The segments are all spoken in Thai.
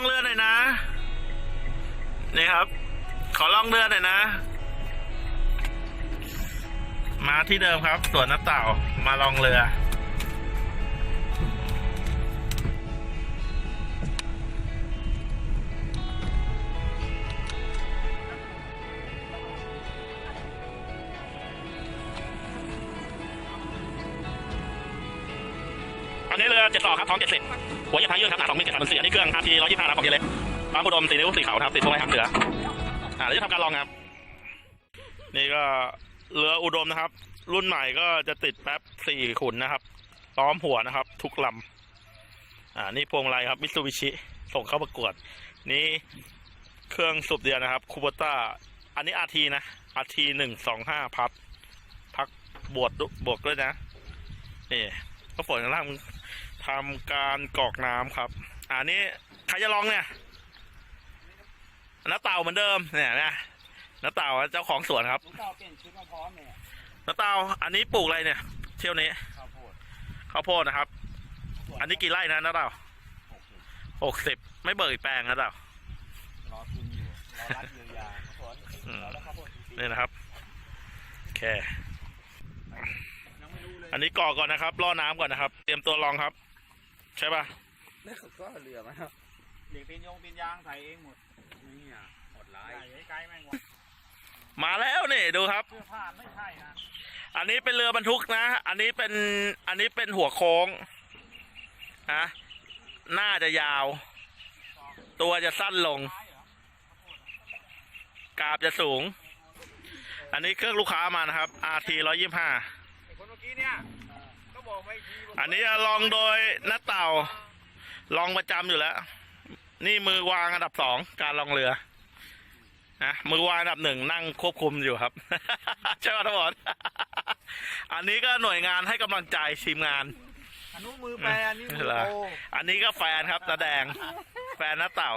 องเรือหน่อยนะนี่ครับ ขอลองเรือหน่อยนะ มาที่เดิมครับสวนน้ำเต่ามาลองเรืออันนี้เรือเจ็ดต่อครับท้องเจ็ดสิบ หัวเหยียบท้ายยื่นครับหนาสองมิลเจ็ดสามสี่อันนี้เครื่องอาร์ทีร้อยยี่สิบห้านะของเยเล็กบางพุดมสีนิ้วสีขาวนะครับติดพวงไม้หางเสืออ่าเดี๋ยวจะทำการลองครับ นี่ก็เรืออุดมนะครับ รุ่นใหม่ก็จะติดแป๊บสี่ขุนนะครับล้อมหัวนะครับ ทุกลำอ่านี่พวงมาลัยครับมิตซูบิชิส่งเข้าประกวด นี่เครื่องสูบเดียวนะครับคูโบต้าอันนี้อาทีนะอาทีหนึ่งสองห้าพัดพักบวกดุบวกด้วยนะนี่ก็ฝนข้างล่าง ทำการกรอกน้ำครับ อันนี้ใครจะลองเนี่ยน้าเต่าเหมือนเดิมเนี่ยนะน้าเต่าเจ้าของสวนครับลูกเต่าเปลี่ยนชุดมาพร้อมเนี่ยน้าเต่าอันนี้ปลูกอะไรเนี่ย เที่ยวนี้ข้าวโพดข้าวโพดนะครับ อันนี้กี่ไร่นะน้าเต่าหกสิบหกสิบไม่เบิกอีกแปลงนะเต่ารอทุนอยู่รอรัดเยียวยาข้าวโพดอืมรอแล้วข้าวโพดปีนี่นะครับโอเคยังไม่รู้เลยอันนี้กรอกก่อนนะครับล่อน้ำก่อนนะครับ เตรียมตัวลองครับ ใช่ป่ะนี่เขาก็เรือมาครับเด็กปีนยงปีนยางใส่เองหมดนี่อะหมดร้ายไกลๆแม่งหมดมาแล้วนี่ดูครับเสื้อผ้าไม่ใช่นะอันนี้เป็นเรือบรรทุกนะ อันนี้เป็นอันนี้เป็นหัวโค้งนะหน้าจะยาว ตัวจะสั้นลงกราบจะสูง อันนี้เครื่องลูกค้ามานะครับ RT ร้อยยี่ห้าไอ้คนเมื่อกี้เนี่ยก็บ อกไม่ทีอันนี้ลองโดยน้าเต่า ลองประจำอยู่แล้ว นี่มือวางอันดับสองการลองเรือนะมือวางอันดับหนึ่งนั่งควบคุมอยู่ครับใช่ไหมทุกคนอันนี้ก็หน่วยงานให้กำลังใจทีมงานอันนู้นมือแปรอันนี้มือเหรอโตอันนี้ก็แฟนครับตาแดง แฟนน้าเต่า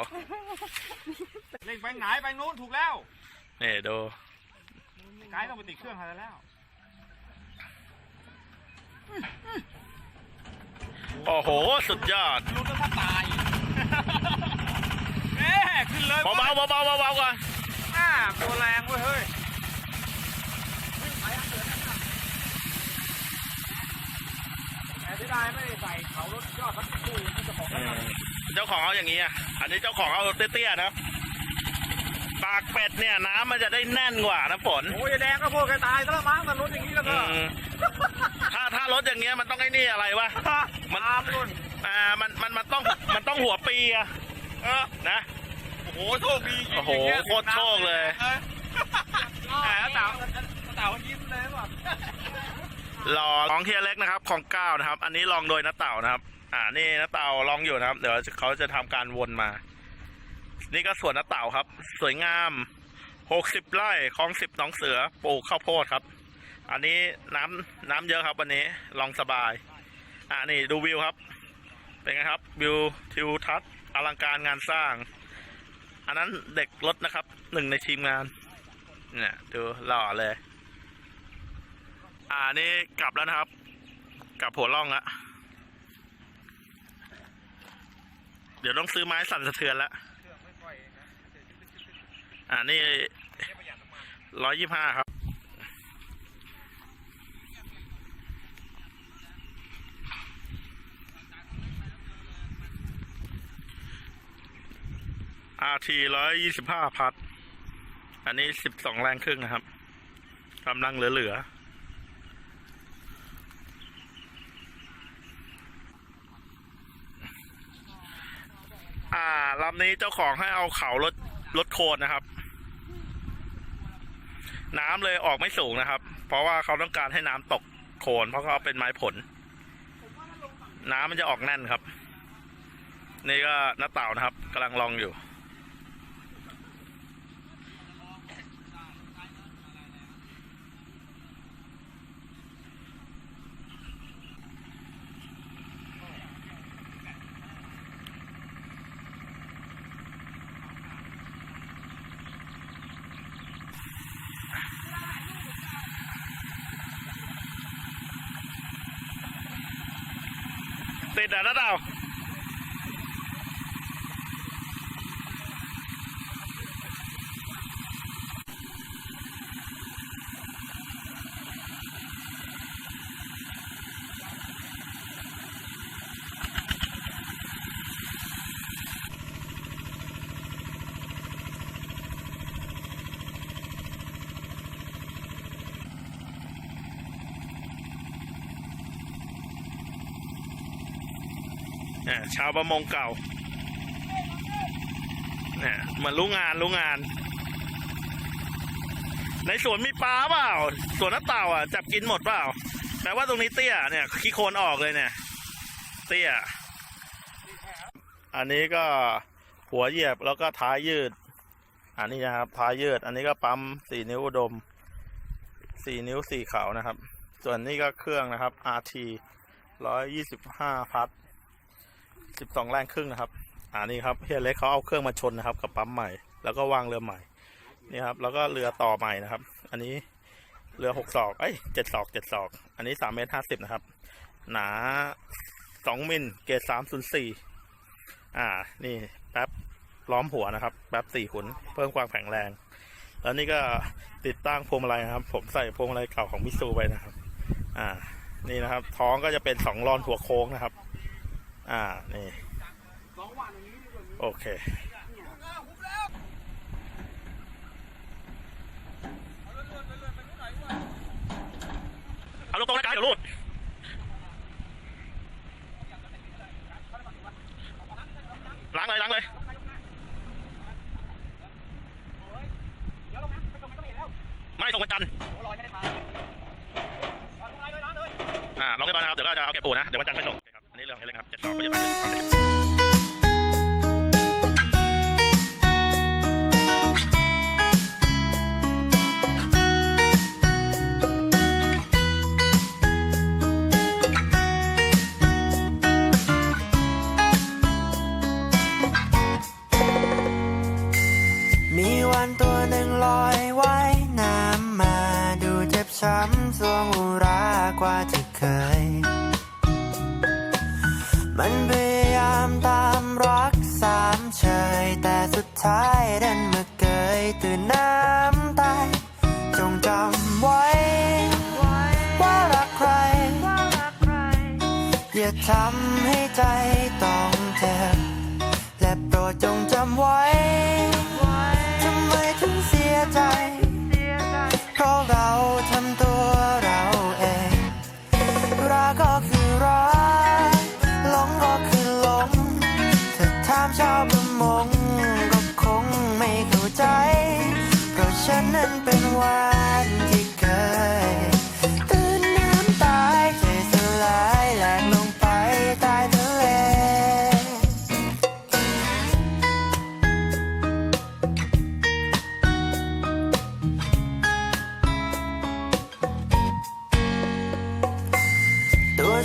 เล่งไปไหนไปนู้นถูกแล้วนี่ดูไกด์ต้องไปติดเครื่องอะไรแล้ว โอ้โห สุดยอดลุ้นแล้วถ้าตายเอ๊ะขึ้นเลยเบาๆเบาๆเบาๆก่อนอ่าตัวแรงเว้ยเฮ้ยแต่ที่ได้ไม่ได้ใส่เขารถยอดพัดคู่มันจะบอกอืว่ามเจ้าของเอาอย่างนี้อะ อันนี้เจ้าของเอาเตี้ยๆนะปากเป็ดเนี่ยน้ำมันจะได้แน่นกว่านะฝนโอ้ยแดงก็พวกแกตายซะแล้วมั้งมันรถอย่างนี้แล้วก็อืม ถ้าถ้ารถอย่างเงี้ยมันต้องไอ้นี่อะไรวะ มันตามรุ่นอ่ามันมันมันต้องมันต้องหัวปีอะเออนะโอ้โหโชคดีจริงโอ้โหย่างงี้ยโคตรโชคเลย ออแหมเต่าเต่ายิ้มเลยว่ะรอของเทียเล็กนะครับ ของเก้านะครับ อันนี้ลองโดยน้าเต่านะครับ อ่า นี่น้าเต่าลองอยู่นะครับ เดี๋ยวเขาจะทำการวนมา นี่ก็สวนน้าเต่าครับ สวยงามหกสิบไร่คลองสิบหนองเสือปลูกข้าวโพดครับ อันนี้น้ำน้ำเยอะครับวันนี้ลองสบาย อ่านี่ดูวิวครับ เป็นไงครับ วิวทิวทัศน์อลังการงานสร้าง อันนั้นเด็กรถนะครับหนึ่งในทีมงาน เนี่ยดูหล่อเลย อ่านี่กลับแล้วนะครับ กลับหัวล่องละเดี๋ยวต้องซื้อไม้สั่นสะเทือนละอ่านี่ร้อยยี่ห้าครับ RT ร้อยยี่สิบห้าพัด อันนี้สิบสองแรงครึ่งนะครับกำลังเหลือๆ อ่าลำนี้เจ้าของให้เอาเขาลดลดโคนนะครับ น้ำเลยออกไม่สูงนะครับ เพราะว่าเขาต้องการให้น้ำตกโคน เพราะเขาเป็นไม้ผล น้ำมันจะออกแน่นครับ นี่ก็น้าเต่านะครับกำลังลองอยู่ ติดอ่ เนี่ยชาวประมงเก่าเนี่ยเหมือนรู้งานรู้งาน ในสวนมีปลาเปล่าสวนน้าเต่าอะจับกินหมดเปล่าแปลว่าตรงนี้เตี้ยเนี่ยขี้โคลนออกเลยเนี่ย เตี้ย อันนี้ก็หัวเหยียบแล้วก็ท้ายยืด อันนี้นะครับท้ายยืด อันนี้ก็ปั๊มสี่นิ้วอุดมสี่นิ้วสี่เขานะครับ ส่วนนี้ก็เครื่องนะครับ RT ร้อยยี่สิบห้าพัด สิบสองแรงครึ่งนะครับอ่านี่ครับเฮียเล็กเขาเอาเครื่องมาชนนะครับ กับปั๊มใหม่ แล้วก็วางเรือใหม่นี่ครับ แล้วก็เรือต่อใหม่นะครับ อันนี้เรือหกศอกเอ้ยเจ็ดศอกเจ็ดศอก อันนี้สามเมตรห้าสิบนะครับ หนาสองมิลเกรดสามศูนย์สี่อ่า นี่แป๊บล้อมหัวนะครับ แป๊บสี่ขุน เพิ่มความแข็งแรง แล้วนี่ก็ติดตั้งพวงมาลัยนะครับ ผมใส่พวงมาลัยเก่าของมิซูไปนะครับ อ่า นี่นะครับ ท้องก็จะเป็นสองรอนหัวโค้งนะครับ อ่า นี่ โอเคเอาลูกตรงนะกายเดี๋ยวลูดล้างเลยล้างเลยไม่ส่งวันจันทร์อ่าลองเรียบร้อยนะครับ เดี๋ยวก็จะเอาเก็บปูนะ เดี๋ยววันจันทร์ไปส่ง เรับอันนี้เรื่องเล็กๆครับเจ็ดสองก็จะไปขึ้นมีวันตัวหนึ่งลอยว่ายน้ำมาดูเจ็บช้ำสวงอุรากว่าที่เคย มันพยายามตามรักสามเฉยแต่สุดท้ายดันมาเกยตื่นน้ำตายจงจำไว้ ว่ารักใคร อย่าทำให้ใจต้อง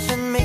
ตัว